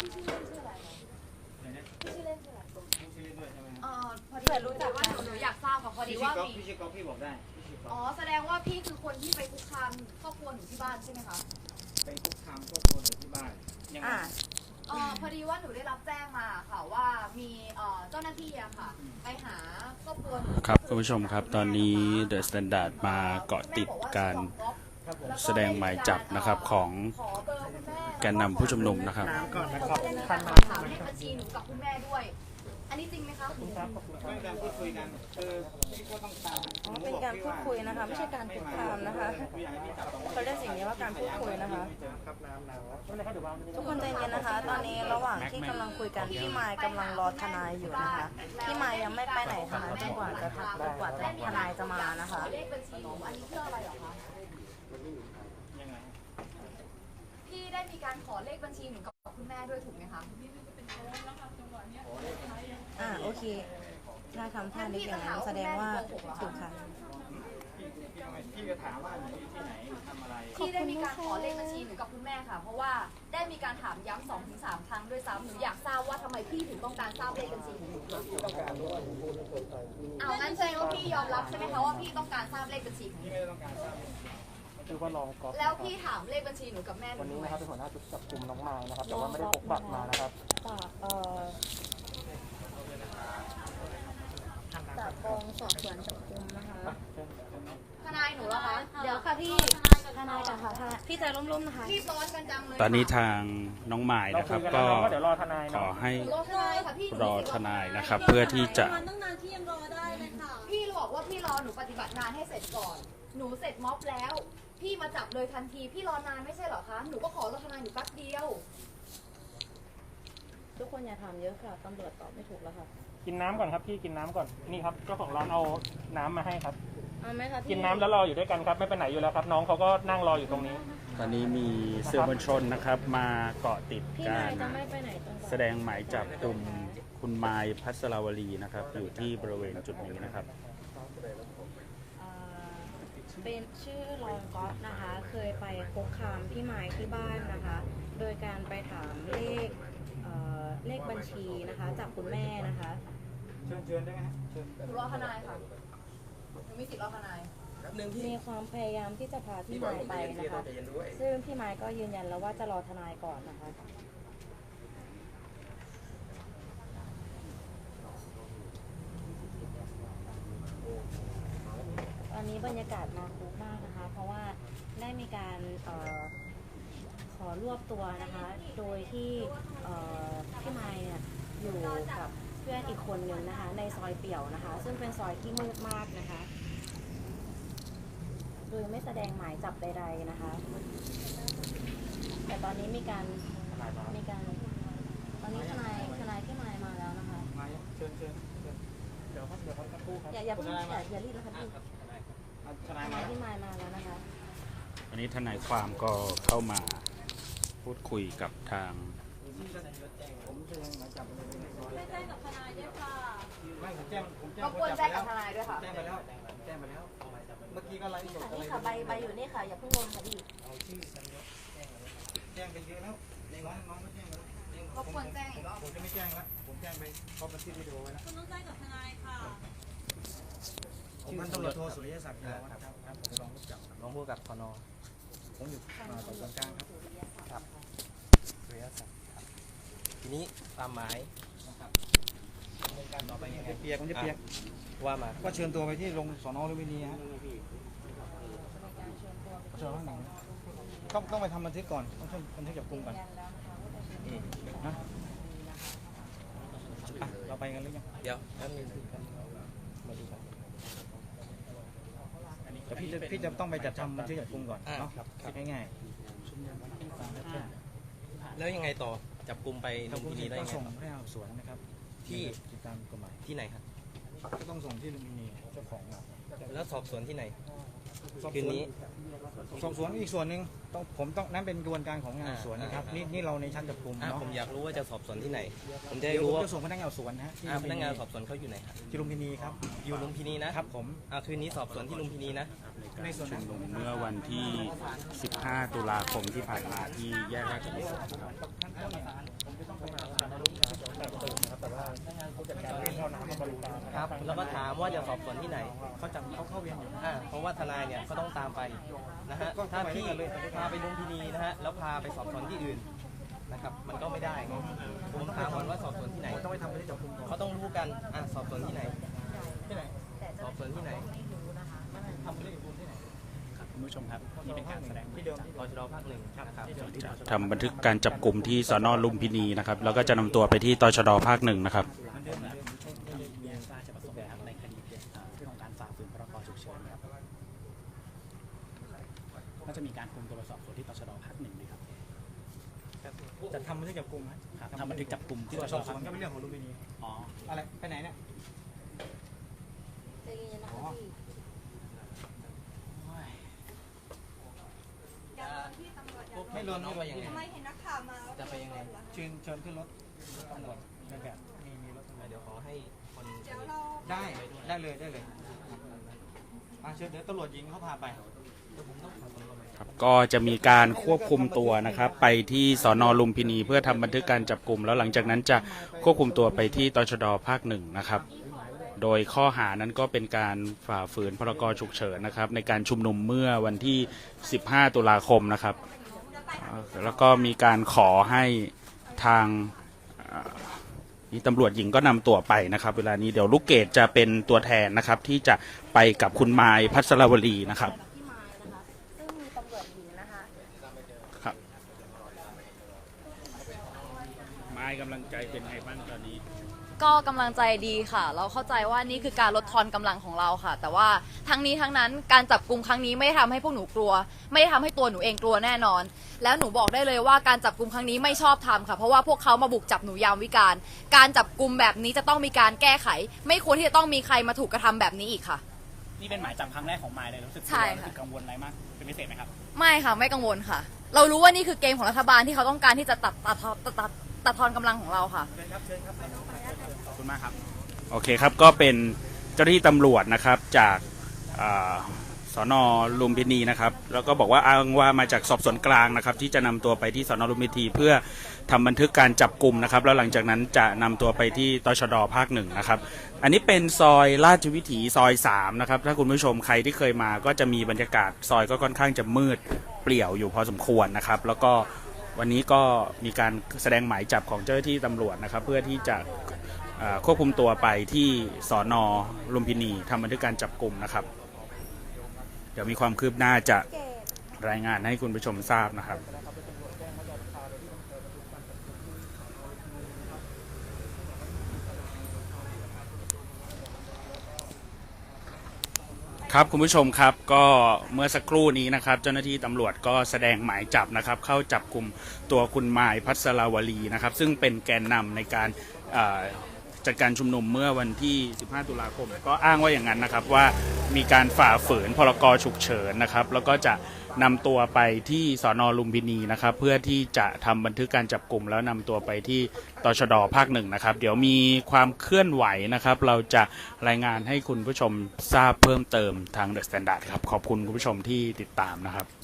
พี่ชื่อเล่นชื่ออะไรคะไหนนะพี่ชื่อเล่นชื่ออะไรพี่ชื่อเล่นด้วยใช่ไหมเอ่อพอดีรู้จักว่าหนูหนูอยากทราบค่ะพอดีพี่ชื่อว่าก๊อฟมีพี่ชื่อก๊อฟพี่บอกได้พี่ชื่อก๊อ๋ออฟแสดงว่าพี่คือคนที่ไปคุกคามครอบครัวหนูที่บ้านใช่ไหมคะไปคุกคามครอบครัวหนูที่บ้านยังไง อ่า เอ่อพอดีว่าหนูได้รับแจ้งมาค่ะว่ามีเอ่อเจ้าหน้าที่อะค่ะ ไปหาครอบครัวหนูครับคุณผู้ชมครับตอนนี้ The Standard มาเกาะติดการครับผมแสดงหมายจับนะครับของ ขอเบอร์คุณแม่ แกนนำผู้ชุมนุมนะครับก่อนนะครับถามเลขบัญชีหนูกับคุณแม่ด้วย อันนี้จริงไหมคะไม่การพูดคุยกันคือพี่ก็ต้องตามอ๋อเป็นการพูดคุยนะคะ ไม่ใช่การคุกคามนะคะพี่อยากให้พี่จับตรงเขาเรียกสิ่งนี้ว่าการพูดคุยนะคะทุกคนใจเย็นนะคะ ตอนนี้ระหว่างที่กำลังคุยกันพี่มายกำลังรอทนายอยู่นะคะพี่มายยังไม่ไปไหนทนายจนกว่าจะทักจนกว่าจะทนายจะมานะคะ เลขบัญชีหนูอันนี้เพื่ออะไรเหรอคะยังไง พี่ได้มีการขอเลขบัญชีหนูกับคุณแม่ด้วยถูกไหมคะอ่าโอเค ถ้าทำท่านี้อย่างนั้นแสดงว่าถูกค่ะ พี่ก็ถามว่าอยู่ที่ไหนทำอะไร พี่ได้มีการขอเลขบัญชีหนูกับคุณแม่ค่ะ เพราะว่าได้มีการถามย้ำสองถึงสามครั้งด้วยซ้ำหนูอยากทราบว่าทำไมพี่ถึงต้องการทราบเลขบัญชีของหนูเอางั้นแสดงว่าพี่ยอมรับใช่ไหมคะว่าพี่ต้องการทราบเลขบัญชีของหนูพี่ไม่ได้ต้องการทราบ ชื่อว่าน้องก๊อฟแล้วพี่ถามเลขบัญชีหนูกับแม่หนูวันนี้ทำไมนะครับเป็นหัวหน้าชุดจับกลุ่มน้องมายนะครับ แต่ว่าไม่ได้พกบัตรมานะครับ จากเอ่อจากกองสอบสวนจับกุมนะคะทนายหนูเหรอคะ เดี๋ยวค่ะพี่ทนายกันค่ะทนายพี่ใจร่มๆนะคะรีบร้อนกันจังเลยตอนนี้ทางน้องหมายเรานะคคุรัยบกันก็แล้วเนาะเดี๋ยวรอทนายขอเนาะให้รอทนายค่ะพี่หนูรอทนายนะครับ เพื่อที่จะ ตั้งนานที่ยังรอได้เลยค่ะ พี่บอกว่าพี่รอหนูปฏิบัติงานให้เสร็จก่อน หนูเสร็จม็อบแล้ว พี่มาจับเลยทันทีพี่รอนานไม่ใช่เหรอคะ หนูก็ขอรอทนายหนูแป๊บเดียว ทุกคนอย่าถามเยอะค่ะตำรวจตอบไม่ถูกแล้วค่ะกินน้ำก่อนครับพี่กินน้ำก่อนนี่ครับเจ้าของร้านเอาน้ำมาให้ครับ เอาไหมคะพี่กินน้ำแล้วรออยู่ด้วยกันครับไม่ไปไหนอยู่แล้วครับ น้องเขาก็นั่งรออยู่ตรงนี้ ตอนนี้มีสื่อมวลชนนะครับ มาเกาะติดพี่กานายรจะไม่ไปไหนจนกว่าแสดงหมายจับกลุ่มคุณไมายพัสราวลีนะครับ อยู่ที่บริเวณจุดนี้นะครับอ่า เป็นชื่อรองก๊อฟนะคะ เคยไปคุกคามพี่ไม้ที่บ้านนะคะ โดยการไปถามเลขเอ่อเลขบัญชีนะคะ จากคุณแม่นะคะ เชิญเชิญได้ไหมฮะเชิญหนูรอทนายค่ะหนูมีสิทธิ์รอทนายมีความพยายามที่จะพาพี่ไม้ไปนะคะ ซึ่งพี่ไม้ก็ยืนยันแล้วว่าจะรอทนายก่อนนะคะต อนนี้บรรยากาศมาคุกมากนะคะ เพราะว่าได้มีการเออขอรวบตัวนะคะ โดยที่เอ่อพี่ไม้เนี่ยอยู่กับเพื่อนอีกคนนึงนะคะ ในซอยเปี่ยวนะคะ ซึ่งเป็นซอยที่มืดมากนะคะ โดยไม่แสดงหมายจับใดๆนะคะ แต่ตอนนี้มีการมีการตอนนี้ทนายทนายพี่ไม้มาแล้วนะคะ มาเชิญเชิญเชิญเดี๋ยวครับเดี๋ยวครับสักครู่ครับอย่าอย่าเพิ่งอย่าอย่ารีบนะคะพี่เอา ททนายนายมาพี่ไม้มาแล้วนะคะวันนี้ทนายความก็เข้ามาพูดคุยกับทางผมแจ้งหมายจับไปเลยเรียบร้อยไม่แจ้งกับทนายด้วยค่ะไม่ผมแจ้งผมแจ้งรบกวนแจ้งกับทนายด้วยค่ะ แจ้งไปแล้วแจ้งไปแล้วเมื่อกี้ก็ไลฟ์สดอะไรนี่ค่ะใบใบอยู่นี่ค่ะอย่าเพิ่งลงค่ะพี่เอาชื่อสัญญาแจ้งไปเยอะแล้วน้องน้องก็แจ้งไปแล้วรบกวนแจ้งอีกรอบผมจะไม่แจ้งแล้วผมแจ้งไปเพราะบันทึกวิดีโอไว้แล้วคุณต้องแจ้งกับทนายค่ะ ผมพันตำรวจโทสุริยศักดิ์ครับครับครับผมรองผู้กำกับรองผู้กำกับพนผมอยู่มาต่อส่วนกลางครับครับสุริยศักดิ์ครับทีนี้ตามหมายนะครับดำเนินการต่อไปยังไงเปียกผมจะเปียกว่ามาก็เชิญตัวไปที่โรงสอนอลุมพินีฮะเชิญข้างหลังต้องต้องไปทำบันทึกก่อนต้องทำบันทึกจับกลุ่มก่อนนะเราไปกันหรือยังเดี๋ยวแป๊บนึงมาดูกัน พี่จะพี่จะต้องไปจัดทำบันทึกจับกลุ่มก่อนอ่าเนาะครับครับคิดง่ายแล้วยังไงต่อจับกลุ่มไปๆลุมพินีได้ต้ยัองงไงส่งต่อให้เอาสวนนะครับที่ติดตามกฎหมายที่ไหนครับก็ต้องส่งที่ลุมพินีเจ้าของแล้วสอบสวนที่ไหน สอบคืนสวนนี้ สอบสวนอีกส่วนหนึ่งต้องผมต้องนั่นเป็นกระบวนการของงานอ่าสอบสวนนะครับอ่านี่ นี่นี่เราในชั้นจับกลุ่มอะเนาะผมอยากรู้ว่าจะสอบสวนที่ไหน ผมจะเดี๋ได้ยวผรู้มว่าจะส่งพนักงานสอบสวนนะฮะที่อะลุพมพินักงานสอบสวนเขาอยู่ไหนครับที่ลุมพินีครับอยู่ลุมพินีนะครับผมอะคืนนี้สอบสวนที่ลุมพินีนะ ในการชุมนุมเมื่อวันที่ 15 ตุลาคมที่ผ่านมาที่แยกราชประสงค์ครับครับ แล้วก็ถามว่าจะสอบสวนที่ไหน เขาจำเขาเข้าเวียนอยู่เพราะว่าทนายเนี่ยก็ต้องตามไปนะฮะ ถ้าพี่พาไปลุมพินีนะฮะ แล้วพาไปสอบสวนที่อื่นนะครับ มันก็ไม่ได้ผมถามก่อนว่าสอบสวนที่ไหน ต้องไปทำไปที่จับกุมเขาต้องรู้กัน อ่าสอบสวนที่ไหน ที่ไหน สอบสวนที่ไหน ทำไปที่จับกุมที่ไหนคุณผู้ชมครับนี่เป็นการแสดงที่เดิมตชดภาคหนึ่งนะครับทำบันทึกการจับกลุ่มที่สอนอลุมพินีนะครับ แล้วก็จะนำตัวไปที่ตชดภาคหนึ่งนะครับมันเดิมนะคุณผู้ชมที่มีราชประสงค์นะครับในคดีเรื่องของการฝ่าฝืนพรกฉุกเฉินครับก็จะมีการคุมตัวไปสอบสวนที่ตชดภาคหนึ่งนะครับจะทำบันทึกจับกุมไหมครับทำบันทึกจับกลุ่มที่ที่ตเราชสอบดสวนก็เป็นเรื่องของลุมพินีอ๋ออะไรไปไหนเนี่ยใจเย็นๆนะคะพี่ ไม่รวมไม่รวมยังไงทำไมเห็นนักข่าวมาจะไปยังไงเชิญเชิญขึ้นรถตำรวจในแบบมีมีรถตำรวจเดี๋ยวขอให้คนเดี๋ยวเราได้ได้เลยได้เลยอะเชิญเดี๋ยวตำรวจหญิงเขาพาไปครับก็จะมีการควบคุมตัวนะครับ ไปที่สอนอลุมพินีเพื่อทำบันทึกการจับกลุ่มแล้วหลังจากนั้นจะควบคุมตัวไปที่ตชดภาคหนึ่งนะครับ โดยข้อหานั้นก็เป็นการฝ่าฝืนพรกฉุกเฉินนะครับ ในการชุมนุมเมื่อวันที่ 15 ตุลาคมนะครับเอ่อ แล้วก็มีการขอให้ทางเอ่อนี่ตำรวจหญิงก็นำตัวไปนะครับ เวลานี้เดี๋ยวลูกเกดจะเป็นตัวแทนนะครับ ที่จะไปกับคุณไมายพัสรวลีนะครับพี่มายนะคะซึ่งมีตำรวจหญิงนะคะครับไม้กำลังใจเป็นไงบ้างตอนนี้ ก็กำลังใจดีค่ะ เราเข้าใจว่านี่คือการลดทอนกำลังของเราค่ะ แต่ว่าทั้งนี้ทั้งนั้นการจับกลุ่มครั้งนี้ไม่ได้ทำให้พวกหนูกลัว ไม่ได้ทำให้ตัวหนูเองกลัวแน่นอน แล้วหนูบอกได้เลยว่าการจับกลุ่มครั้งนี้ไม่ชอบทำค่ะ เพราะว่าพวกเขามาบุกจับหนูยามวิการ การจับกลุ่มแบบนี้จะต้องมีการแก้ไข ไม่ควรที่จะต้องมีใครมาถูกกระทำแบบนี้อีกค่ะ นี่เป็นหมายจับครั้งแรกของมายเลยรู้สึกกลัวใช่ค่ะ รู้สึกกังวลอะไรมากเป็นพิเศษไหมครับ ไม่ค่ะไม่กังวลค่ะ เรารู้ว่านี่คือเกมของรัฐบาลที่เขาต้องการที่จะตัดตัดตัดตัด ตัดทอนกำลังของเราค่ะ ขอบคุณมากครับ โอเคครับก็เป็นเจ้าหน้าที่ตำรวจนะครับจากอ่าสอนอลุมพินีนะครับ แล้วก็บอกว่าอ้างว่ามาจากสอบสวนกลางนะครับ ที่จะนำตัวไปที่สอนอลุมพินีเพื่อทำบันทึกการจับกลุ่มนะครับ แล้วหลังจากนั้นจะนำตัวไปที่ตชดภาคหนึ่งนะครับ อันนี้เป็นซอยราชวิถีซอย3นะครับ ถ้าคุณผู้ชมใครที่เคยมาก็จะมีบรรยากาศซอยก็ค่อนข้างจะมืดเปลี่ยวอยู่พอสมควรนะครับ แล้วก็ วันนี้ก็มีการแสดงหมายจับของเจ้าหน้าที่ตำรวจนะครับ เพื่อที่จะควบคุมตัวไปที่สอนอลุมพินีทำบันทึกการจับกลุ่มนะครับ เดี๋ยวมีความคืบหน้าจะรายงานให้คุณผู้ชมทราบนะครับ ครับคุณผู้ชมครับก็เมื่อสักครู่นี้นะครับ เจ้าหน้าที่ตำรวจก็แสดงหมายจับนะครับ เข้าจับกลุ่มตัวคุณมายพัสราวลีนะครับ ซึ่งเป็นแกนนำในการ จัดการชุมนุมเมื่อวันที่ 15 ตุลาคม ก็อ้างว่าอย่างนั้นนะครับว่ามีการฝ่าฝืนพรกฉุกเฉินนะครับ แล้วก็จะนำตัวไปที่สอนอลุมพินีนะครับ เพื่อที่จะทำบันทึกการจับกลุ่ม แล้วนำตัวไปที่ตชดภาคหนึ่งนะครับ เดี๋ยวมีความเคลื่อนไหวนะครับ เราจะรายงานให้คุณผู้ชมทราบเพิ่มเติมทางเดอะสแตนดาร์ดครับขอบคุณคุณผู้ชมที่ติดตามนะครับ